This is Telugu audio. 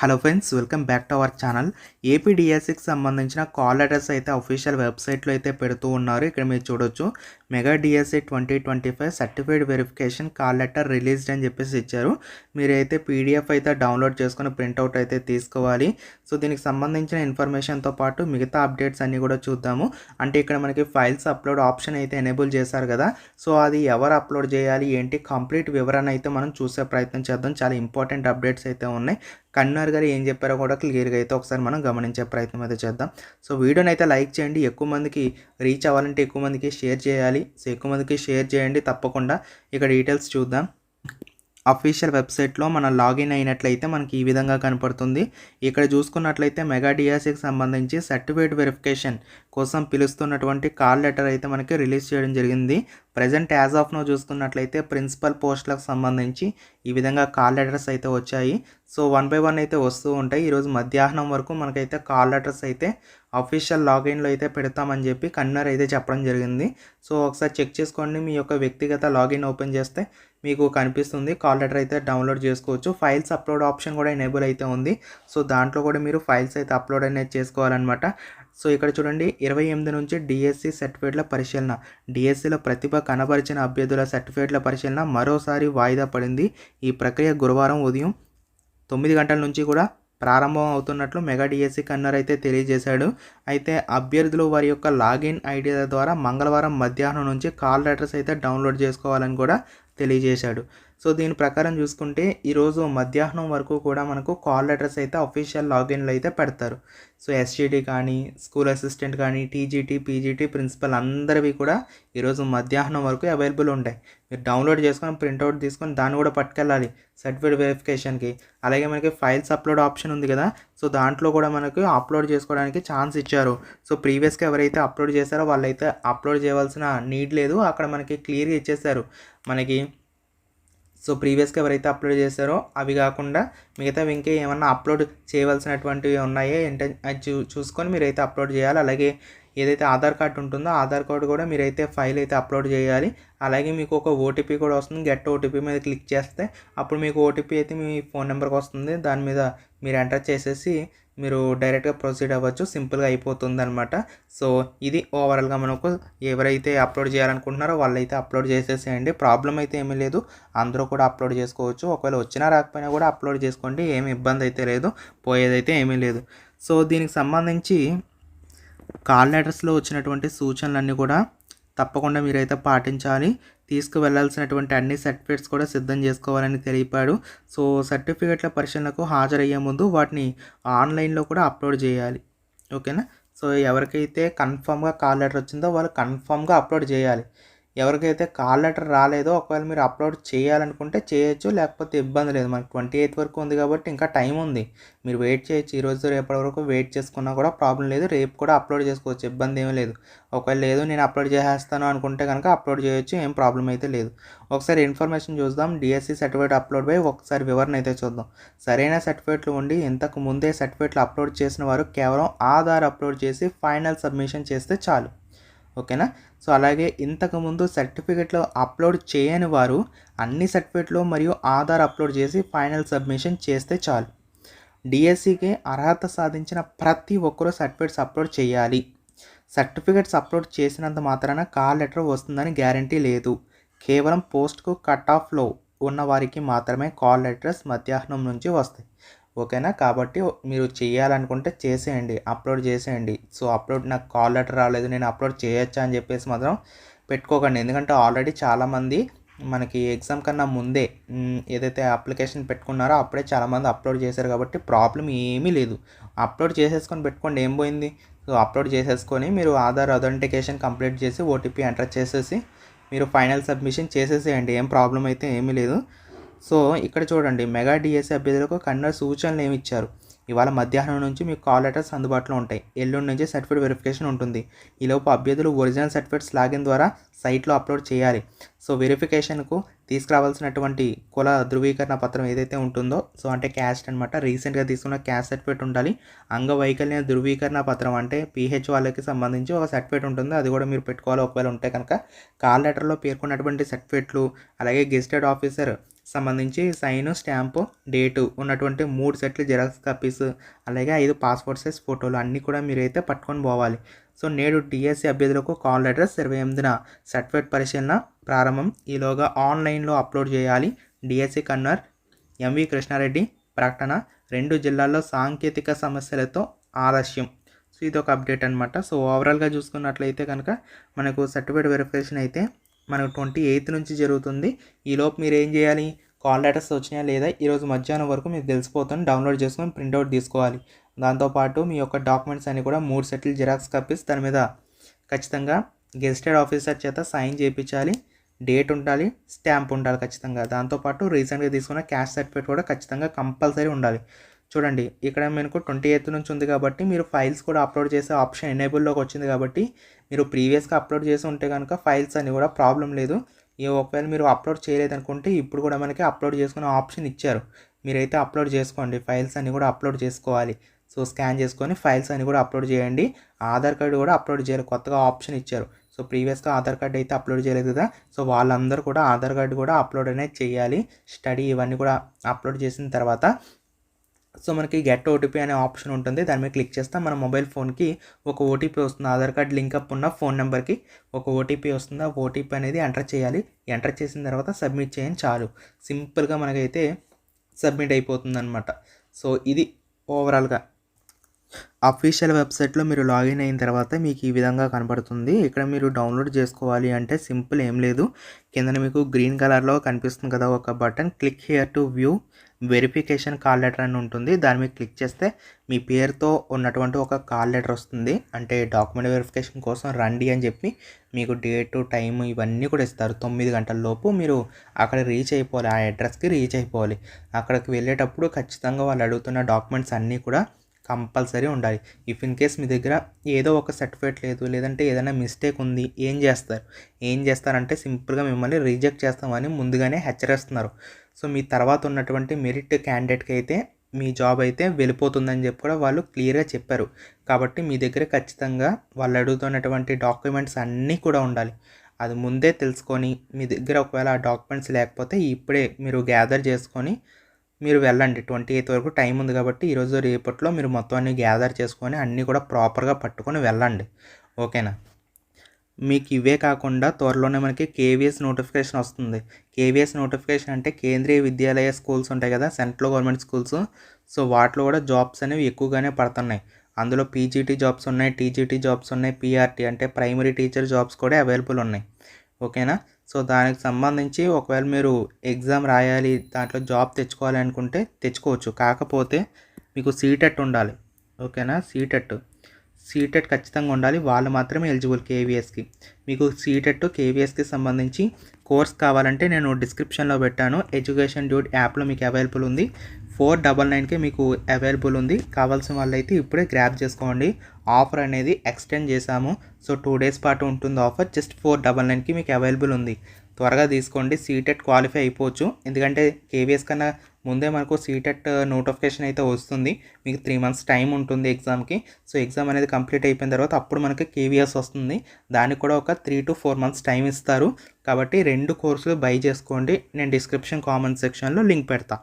Hello friends welcome back to our channel ఏపీడిఎస్సికి సంబంధించిన కాల్ లెటర్స్ అయితే అఫీషియల్ వెబ్సైట్లో అయితే పెడుతూ ఉన్నారు. ఇక్కడ మీరు చూడొచ్చు. Mega DSC twenty twenty five certified verification call letter released అని చెప్పేసి ఇచ్చారు. మీరైతే పీడిఎఫ్ అయితే డౌన్లోడ్ చేసుకుని ప్రింట్అవుట్ అయితే తీసుకోవాలి. సో దీనికి సంబంధించిన ఇన్ఫర్మేషన్తో పాటు మిగతా అప్డేట్స్ అన్నీ కూడా చూద్దాము. అంటే ఇక్కడ మనకి ఫైల్స్ అప్లోడ్ ఆప్షన్ అయితే ఎనేబుల్ చేశారు కదా. సో అది ఎవరు అప్లోడ్ చేయాలి? ఏంటి? కంప్లీట్ వివరణ అయితే మనం చూసే ప్రయత్నం చేద్దాం. చాలా ఇంపార్టెంట్ అప్డేట్స్ అయితే ఉన్నాయి. కన్నర్ గారు ఏం చెప్పారో కూడా క్లియర్గా అయితే ఒకసారి మనం గమనించే ప్రయత్నం అయితే చేద్దాం. సో వీడియోని అయితే లైక్ చేయండి. ఎక్కువ మందికి రీచ్ అవ్వాలంటే ఎక్కువ మందికి షేర్ చేయాలి. సో ఎక్కువ మందికి షేర్ చేయండి తప్పకుండా. ఇక డీటెయిల్స్ చూద్దాం. అఫీషియల్ వెబ్సైట్లో మనం లాగిన్ అయినట్లయితే మనకి ఈ విధంగా కనపడుతుంది. ఇక్కడ చూసుకున్నట్లయితే మెగా డిఆర్సీకి సంబంధించి సర్టిఫికేట్ వెరిఫికేషన్ కోసం పిలుస్తున్నటువంటి కాల్ లెటర్ అయితే మనకి రిలీజ్ చేయడం జరిగింది. ప్రజెంట్ యాజ్ ఆఫ్ నో చూసుకున్నట్లయితే ప్రిన్సిపల్ పోస్టులకు సంబంధించి ఈ విధంగా కాల్ లెటర్స్ అయితే వచ్చాయి. సో వన్ బై వన్ అయితే వస్తూ ఉంటాయి. ఈరోజు మధ్యాహ్నం వరకు మనకైతే కాల్ లెటర్స్ అయితే అఫీషియల్ లాగిన్లో అయితే పెడతామని చెప్పి కన్నర్ అయితే చెప్పడం జరిగింది. సో ఒకసారి చెక్ చేసుకోండి. మీ యొక్క వ్యక్తిగత లాగిన్ ఓపెన్ చేస్తే మీకు కనిపిస్తుంది. కాల్ లెటర్ అయితే డౌన్లోడ్ చేసుకోవచ్చు. ఫైల్స్ అప్లోడ్ ఆప్షన్ కూడా ఎనేబుల్ అయితే ఉంది. సో దాంట్లో కూడా మీరు ఫైల్స్ అయితే అప్లోడ్ అనేది చేసుకోవాలన్నమాట. సో ఇక్కడ చూడండి. ఇరవై ఎనిమిది నుంచి డిఎస్సి సర్టిఫికేట్ల పరిశీలన. డిఎస్సిలో ప్రతిభ కనబరిచిన అభ్యర్థుల సర్టిఫికేట్ల పరిశీలన మరోసారి వాయిదా పడింది. ఈ ప్రక్రియ గురువారం ఉదయం తొమ్మిది గంటల నుంచి కూడా ప్రారంభం అవుతున్నట్లు మెగా డిఎస్సి కన్నర్ అయితే తెలియజేశాడు. అయితే అభ్యర్థులు వారి యొక్క లాగిన్ ఐడియా ద్వారా మంగళవారం మధ్యాహ్నం నుంచి కాల్ లెటర్స్ అయితే డౌన్లోడ్ చేసుకోవాలని కూడా తెలియజేశాడు. సో దీని ప్రకారం చూసుకుంటే ఈరోజు మధ్యాహ్నం వరకు కూడా మనకు కాల్ లెటర్స్ అయితే అఫీషియల్ లాగిన్లో అయితే పెడతారు. సో ఎస్జీటీ కానీ స్కూల్ అసిస్టెంట్ కానీ టీజీటీ పీజీటీ ప్రిన్సిపల్ అందరివి కూడా ఈరోజు మధ్యాహ్నం వరకు అవైలబుల్ ఉంటాయి. మీరు డౌన్లోడ్ చేసుకొని ప్రింట్అవుట్ తీసుకొని దాన్ని కూడా పట్టుకెళ్ళాలి సర్టిఫికేట్ వెరిఫికేషన్కి అలాగే మనకి ఫైల్స్ అప్లోడ్ ఆప్షన్ ఉంది కదా సో దాంట్లో కూడా మనకు అప్లోడ్ చేసుకోవడానికి ఛాన్స్ ఇచ్చారు. సో ప్రీవియస్గా ఎవరైతే అప్లోడ్ చేశారో వాళ్ళైతే అప్లోడ్ చేయవలసిన నీడ్ లేదు. అక్కడ మనకి క్లియర్గా ఇచ్చేసారు మనకి సో ప్రీవియస్గా ఎవరైతే అప్లోడ్ చేశారో అవి కాకుండా మిగతావి ఇంకా ఏమన్నా అప్లోడ్ చేయవలసినటువంటివి ఉన్నాయో ఏంటంటే అది చూ చూసుకొని మీరైతే అప్లోడ్ చేయాలి. అలాగే ఏదైతే ఆధార్ కార్డు ఉంటుందో ఆధార్ కార్డు కూడా మీరైతే ఫైల్ అయితే అప్లోడ్ చేయాలి. అలాగే మీకు ఒక ఓటీపీ కూడా వస్తుంది. గెట్ ఓటీపీ మీద క్లిక్ చేస్తే అప్పుడు మీకు ఓటీపీ అయితే మీ ఫోన్ నెంబర్కి వస్తుంది. దాని మీద మీరు ఎంటర్ చేసేసి మీరు డైరెక్ట్గా ప్రొసీడ్ అవ్వచ్చు సింపుల్గా అయిపోతుంది అనమాట సో ఇది ఓవరాల్గా మనకు ఎవరైతే అప్లోడ్ చేయాలనుకుంటున్నారో వాళ్ళైతే అప్లోడ్ చేసేసేయండి. ప్రాబ్లం అయితే ఏమీ లేదు. అందరూ కూడా అప్లోడ్ చేసుకోవచ్చు. ఒకవేళ వచ్చినా రాకపోయినా కూడా అప్లోడ్ చేసుకోండి. ఏమి ఇబ్బంది అయితే లేదు. పోయేదైతే ఏమీ లేదు. సో దీనికి సంబంధించి కాల్ లెటర్స్లో వచ్చినటువంటి సూచనలన్నీ కూడా తప్పకుండా మీరైతే పాటించాలి. తీసుకువెళ్ళాల్సినటువంటి అన్ని సర్టిఫికేట్స్ కూడా సిద్ధం చేసుకోవాలని తెలిపాడు. సో సర్టిఫికేట్ల పరిశీలనకు హాజరయ్యే ముందు వాటిని ఆన్లైన్లో కూడా అప్లోడ్ చేయాలి. ఓకేనా? సో ఎవరికైతే కన్ఫామ్గా కాల్ లెటర్ వచ్చిందో వాళ్ళు కన్ఫామ్గా అప్లోడ్ చేయాలి. ఎవరికైతే కాల్ లెటర్ రాలేదో ఒకవేళ మీరు అప్లోడ్ చేయాలనుకుంటే చేయొచ్చు లేకపోతే ఇబ్బంది లేదు. మనకి ట్వంటీ ఎయిత్ వరకు ఉంది కాబట్టి ఇంకా టైం ఉంది. మీరు వెయిట్ చేయొచ్చు. ఈరోజు రేపటి వరకు వెయిట్ చేసుకున్నా కూడా ప్రాబ్లం లేదు. రేపు కూడా అప్లోడ్ చేసుకోవచ్చు. ఇబ్బంది ఏమీ లేదు. ఒకవేళ లేదు నేను అప్లోడ్ చేసేస్తాను అనుకుంటే కనుక అప్లోడ్ చేయొచ్చు. ఏం ప్రాబ్లం అయితే లేదు. ఒకసారి ఇన్ఫర్మేషన్ చూద్దాం. డిఎస్సి సర్టిఫికేట్ అప్లోడ్ పై ఒకసారి వివరణ అయితే చూద్దాం. సరైన సర్టిఫికేట్లు ఉండి ఇంతకు ముందే సర్టిఫికేట్లు అప్లోడ్ చేసిన వారు కేవలం ఆధార్ అప్లోడ్ చేసి ఫైనల్ సబ్మిషన్ చేస్తే చాలు. ఓకేనా? సో అలాగే ఇంతకుముందు సర్టిఫికెట్లు అప్లోడ్ చేయని వారు అన్ని సర్టిఫికెట్లు మరియు ఆధార్ అప్లోడ్ చేసి ఫైనల్ సబ్మిషన్ చేస్తే చాలు. డిఎస్సికి అర్హత సాధించిన ప్రతి ఒక్కరూ సర్టిఫికెట్స్ అప్లోడ్ చేయాలి. సర్టిఫికెట్స్ అప్లోడ్ చేసినంత మాత్రాన కాల్ లెటర్ వస్తుందని గ్యారంటీ లేదు. కేవలం పోస్ట్కు కట్ ఆఫ్లో ఉన్న వారికి మాత్రమే కాల్ లెటర్స్ మధ్యాహ్నం నుంచి వస్తాయి. ఓకేనా? కాబట్టి మీరు చేయాలనుకుంటే చేసేయండి అప్లోడ్ చేసేయండి. సో అప్లోడ్ నాకు కాల్ లెటర్ రాలేదు నేను అప్లోడ్ చేయొచ్చా అని చెప్పేసి మాత్రం పెట్టుకోకండి. ఎందుకంటే ఆల్రెడీ చాలామంది మనకి ఎగ్జామ్ కన్నా ముందే ఏదైతే అప్లికేషన్ పెట్టుకున్నారో అప్పుడే చాలామంది అప్లోడ్ చేశారు కాబట్టి ప్రాబ్లం ఏమీ లేదు. అప్లోడ్ చేసేసుకొని పెట్టుకోండి ఏం పోయింది? సో అప్లోడ్ చేసేసుకొని మీరు ఆధార్ అథెంటికేషన్ కంప్లీట్ చేసి ఓటీపీ ఎంటర్ చేసేసి మీరు ఫైనల్ సబ్మిషన్ చేసేసేయండి ఏం ప్రాబ్లం అయితే ఏమీ లేదు. సో ఇక్కడ చూడండి మెగా డిఎస్సి అభ్యర్థులకు కన్నడ సూచనలు ఏమి ఇచ్చారు? ఇవాళ మధ్యాహ్నం నుంచి మీకు కాల్ లెటర్స్ అందుబాటులో ఉంటాయి. ఎల్లుండి నుంచి సర్టిఫికేట్ వెరిఫికేషన్ ఉంటుంది. ఈలోపు అభ్యర్థులు ఒరిజినల్ సర్టిఫికేట్స్ లాగిన్ ద్వారా సైట్లో అప్లోడ్ చేయాలి. సో వెరిఫికేషన్కు తీసుకురావాల్సినటువంటి కుల ధృవీకరణ పత్రం ఏదైతే ఉంటుందో సో అంటే క్యాస్ట్ అనమాట రీసెంట్గా తీసుకున్న క్యాస్ట్ సర్టిఫికేట్ ఉండాలి. అంగవైకల్య ధృవీకరణ పత్రం అంటే పీహెచ్ వాళ్ళకి సంబంధించి ఒక సర్టిఫికేట్ ఉంటుంది. అది కూడా మీరు పెట్టుకోవాలి. ఒకవేళ ఉంటే కనుక కాల్ లెటర్లో పేర్కొన్నటువంటి సర్టిఫికేట్లు అలాగే గెస్టెడ్ ఆఫీసర్ సంబంధించి సైన్ స్టాంపు డేటు ఉన్నటువంటి మూడు సెట్లు జిరాక్స్ కాపీస్ అలాగే ఐదు పాస్పోర్ట్ సైజ్ ఫోటోలు అన్నీ కూడా మీరైతే పట్టుకొని పోవాలి. సో నేడు డిఎస్సి అభ్యర్థులకు కాల్ లెటర్స్ ఇరవై ఎనిమిదిన సర్టిఫికేట్ పరిశీలన ప్రారంభం. ఈలోగా ఆన్లైన్లో అప్లోడ్ చేయాలి. డిఎస్సి కన్నర్ ఎంవి కృష్ణారెడ్డి ప్రకటన రెండు జిల్లాల్లో సాంకేతిక సమస్యలతో ఆలస్యం. సో ఇది ఒక అప్డేట్ అనమాట సో ఓవరాల్గా చూసుకున్నట్లయితే కనుక మనకు సర్టిఫికేట్ వెరిఫికేషన్ అయితే మనకు ట్వంటీ ఎయిత్ నుంచి జరుగుతుంది. ఈలోపు మీరు ఏం చేయాలి? కాల్ లెటర్స్ వచ్చినాయా లేదా? ఈరోజు మధ్యాహ్నం వరకు మీకు తెలిసిపోతుంది. డౌన్లోడ్ చేసుకొని ప్రింట్అవుట్ తీసుకోవాలి. దాంతోపాటు మీ యొక్క డాక్యుమెంట్స్ అన్ని కూడా మూడు సెటిల్ జిరాక్స్ కప్పిస్ దాని మీద ఖచ్చితంగా గెజిటెడ్ ఆఫీసర్ చేత సైన్ చేయించాలి. డేట్ ఉండాలి. స్టాంప్ ఉండాలి ఖచ్చితంగా. దాంతోపాటు రీసెంట్గా తీసుకున్న క్యాష్ సర్టిఫికేట్ కూడా ఖచ్చితంగా కంపల్సరీ ఉండాలి. చూడండి ఇక్కడ మనకు ట్వంటీ ఎయిత్ నుంచి ఉంది కాబట్టి మీరు ఫైల్స్ కూడా అప్లోడ్ చేసే ఆప్షన్ ఎనేబుల్లోకి వచ్చింది కాబట్టి మీరు ప్రీవియస్గా అప్లోడ్ చేసి ఉంటే కనుక ఫైల్స్ అని కూడా ప్రాబ్లం లేదు. ఈ ఒకవేళ మీరు అప్లోడ్ చేయలేదనుకుంటే ఇప్పుడు కూడా మనకి అప్లోడ్ చేసుకునే ఆప్షన్ ఇచ్చారు. మీరైతే అప్లోడ్ చేసుకోండి ఫైల్స్ అన్ని కూడా అప్లోడ్ చేసుకోవాలి. సో స్కాన్ చేసుకొని ఫైల్స్ అన్ని కూడా అప్లోడ్ చేయండి. ఆధార్ కార్డు కూడా అప్లోడ్ చేయాలి కొత్తగా ఆప్షన్ ఇచ్చారు. సో ప్రీవియస్గా ఆధార్ కార్డు అయితే అప్లోడ్ చేయలేదు కదా. సో వాళ్ళందరూ కూడా ఆధార్ కార్డు కూడా అప్లోడ్ అనేది చేయాలి. స్టడీ ఇవన్నీ కూడా అప్లోడ్ చేసిన తర్వాత సో మనకి గెట్ ఓటీపీ అనే ఆప్షన్ ఉంటుంది. దాని మీద క్లిక్ చేస్తే మన మొబైల్ ఫోన్కి ఒక ఓటీపీ వస్తుంది. ఆధార్ కార్డ్ లింక్ అప్ ఉన్న ఫోన్ నెంబర్కి ఒక ఓటీపీ వస్తుంది. ఆ ఓటీపీ అనేది ఎంటర్ చేయాలి. ఎంటర్ చేసిన తర్వాత సబ్మిట్ చేయండి చాలు. సింపుల్గా మనకైతే సబ్మిట్ అయిపోతుంది అనమాట సో ఇది ఓవరాల్గా అఫీషియల్ వెబ్సైట్లో మీరు లాగిన్ అయిన తర్వాత మీకు ఈ విధంగా కనబడుతుంది. ఇక్కడ మీరు డౌన్లోడ్ చేసుకోవాలి అంటే సింపుల్ ఏం లేదు. కింద మీకు గ్రీన్ కలర్లో కనిపిస్తుంది కదా ఒక button click here to view verification call letter అని ఉంటుంది. దాని మీద క్లిక్ చేస్తే మీ పేరుతో ఉన్నటువంటి ఒక కాల్ లెటర్ వస్తుంది. అంటే డాక్యుమెంట్ వెరిఫికేషన్ కోసం రండి అని చెప్పి మీకు డేట్ టైం ఇవన్నీ కూడా ఇస్తారు. తొమ్మిది గంటల లోపు మీరు అక్కడ రీచ్ అయిపోవాలి. ఆ అడ్రస్కి రీచ్ అయిపోవాలి. అక్కడికి వెళ్ళేటప్పుడు ఖచ్చితంగా వాళ్ళు అడుగుతున్న డాక్యుమెంట్స్ అన్నీ కూడా కంపల్సరీ ఉండాలి. ఇఫ్ ఇన్ కేస్ మీ దగ్గర ఏదో ఒక సర్టిఫికేట్ లేదు లేదంటే ఏదైనా మిస్టేక్ ఉంది ఏం చేస్తారు? ఏం చేస్తారంటే సింపుల్గా మిమ్మల్ని రిజెక్ట్ చేస్తామని ముందుగానే హెచ్చరిస్తున్నారు. సో మీ తర్వాత ఉన్నటువంటి మెరిట్ క్యాండిడేట్కి అయితే మీ జాబ్ అయితే వెళ్ళిపోతుందని చెప్పి కూడా వాళ్ళు క్లియర్గా చెప్పారు. కాబట్టి మీ దగ్గర ఖచ్చితంగా వాళ్ళు అడుగుతున్నటువంటి డాక్యుమెంట్స్ అన్నీ కూడా ఉండాలి. అది ముందే తెలుసుకొని మీ దగ్గర ఒకవేళ ఆ డాక్యుమెంట్స్ లేకపోతే ఇప్పుడే మీరు గ్యాదర్ చేసుకొని మీరు వెళ్ళండి. ట్వంటీ ఎయిత్ వరకు టైం ఉంది కాబట్టి ఈరోజు రేపట్లో మీరు మొత్తం అన్ని గ్యాదర్ చేసుకొని అన్నీ కూడా ప్రాపర్గా పట్టుకొని వెళ్ళండి. ఓకేనా? మీకు ఇవే కాకుండా త్వరలోనే మనకి కేవీఎస్ నోటిఫికేషన్ వస్తుంది. కేవీఎస్ నోటిఫికేషన్ అంటే కేంద్రీయ విద్యాలయ స్కూల్స్ ఉంటాయి కదా సెంట్రల్ గవర్నమెంట్ స్కూల్స్ సో వాటిలో కూడా జాబ్స్ అనేవి ఎక్కువగానే పడుతున్నాయి. అందులో పీజీటీ జాబ్స్ ఉన్నాయి టీజీటీ జాబ్స్ ఉన్నాయి పీఆర్టీ అంటే ప్రైమరీ టీచర్ జాబ్స్ కూడా అవైలబుల్ ఉన్నాయి. ఓకేనా? సో దానికి సంబంధించి ఒకవేళ మీరు ఎగ్జామ్ రాయాలి దాంట్లో జాబ్ తెచ్చుకోవాలి అనుకుంటే తెచ్చుకోవచ్చు. కాకపోతే మీకు సీటెట్ ఉండాలి. ఓకేనా? సీటెట్. సీటెట్ ఖచ్చితంగా ఉండాలి. వాళ్ళు మాత్రమే ఎలిజిబుల్ కేవీఎస్కి. మీకు సీటెట్ కేవీఎస్కి సంబంధించి కోర్స్ కావాలంటే నేను డిస్క్రిప్షన్లో పెట్టాను. ఎడ్యుకేషన్ డ్యూట్ యాప్లో మీకు అవైలబుల్ ఉంది. ఫోర్ డబల్ నైన్కే మీకు అవైలబుల్ ఉంది. కావాల్సిన వాళ్ళైతే ఇప్పుడే గ్రాప్ చేసుకోండి. ఆఫర్ అనేది ఎక్స్టెండ్ చేశాము. సో టూ డేస్ పాటు ఉంటుంది ఆఫర్. జస్ట్ ఫోర్ డబల్ నైన్కి మీకు అవైలబుల్ ఉంది. త్వరగా తీసుకోండి. సీటెట్ క్వాలిఫై అయిపోవచ్చు. ఎందుకంటే కేవీఎస్ కన్నా ముందే మనకు సీటెట్ నోటిఫికేషన్ uh, అయితే వస్తుంది. మీకు త్రీ మంత్స్ టైం ఉంటుంది ఎగ్జామ్కి సో ఎగ్జామ్ అనేది కంప్లీట్ అయిపోయిన తర్వాత అప్పుడు మనకి కేవీఎస్ వస్తుంది. దానికి కూడా ఒక three to four months time ఇస్తారు. కాబట్టి రెండు కోర్సులు బై చేసుకోండి. నేను డిస్క్రిప్షన్ కామెంట్ సెక్షన్లో లింక్ పెడతా.